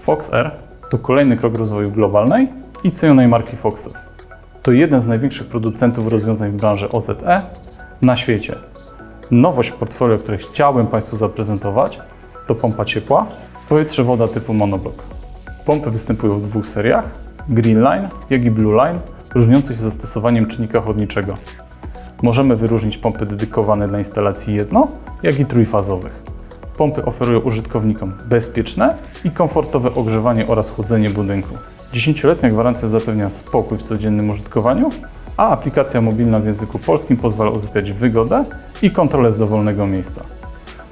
Fox Air to kolejny krok rozwoju globalnej i cenionej marki Foxes. To jeden z największych producentów rozwiązań w branży OZE na świecie. Nowość w portfolio, które chciałbym Państwu zaprezentować, to pompa ciepła, powietrze-woda typu monoblock. Pompy występują w dwóch seriach, Green Line, jak i Blue Line, różniące się zastosowaniem czynnika chłodniczego. Możemy wyróżnić pompy dedykowane dla instalacji jedno, jak i trójfazowych. Pompy oferują użytkownikom bezpieczne i komfortowe ogrzewanie oraz chłodzenie budynku. 10-letnia gwarancja zapewnia spokój w codziennym użytkowaniu, a aplikacja mobilna w języku polskim pozwala uzyskać wygodę i kontrolę z dowolnego miejsca.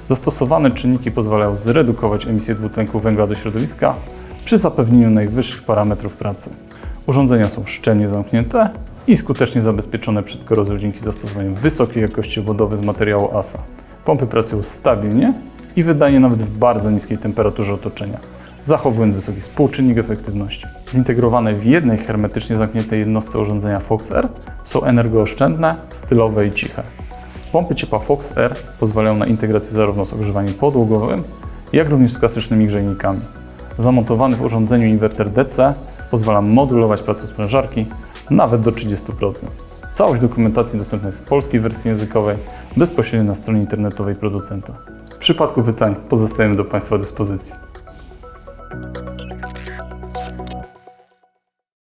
Zastosowane czynniki pozwalają zredukować emisję dwutlenku węgla do środowiska przy zapewnieniu najwyższych parametrów pracy. Urządzenia są szczelnie zamknięte i skutecznie zabezpieczone przed korozją dzięki zastosowaniu wysokiej jakości obudowy z materiału ASA. Pompy pracują stabilnie i wydajnie nawet w bardzo niskiej temperaturze otoczenia, zachowując wysoki współczynnik efektywności. Zintegrowane w jednej hermetycznie zamkniętej jednostce urządzenia Fox Air są energooszczędne, stylowe i ciche. Pompy ciepła Fox Air pozwalają na integrację zarówno z ogrzewaniem podłogowym, jak również z klasycznymi grzejnikami. Zamontowany w urządzeniu inwerter DC pozwala modulować pracę sprężarki nawet do 30%. Całość dokumentacji dostępna jest w polskiej wersji językowej bezpośrednio na stronie internetowej producenta. W przypadku pytań pozostajemy do Państwa dyspozycji.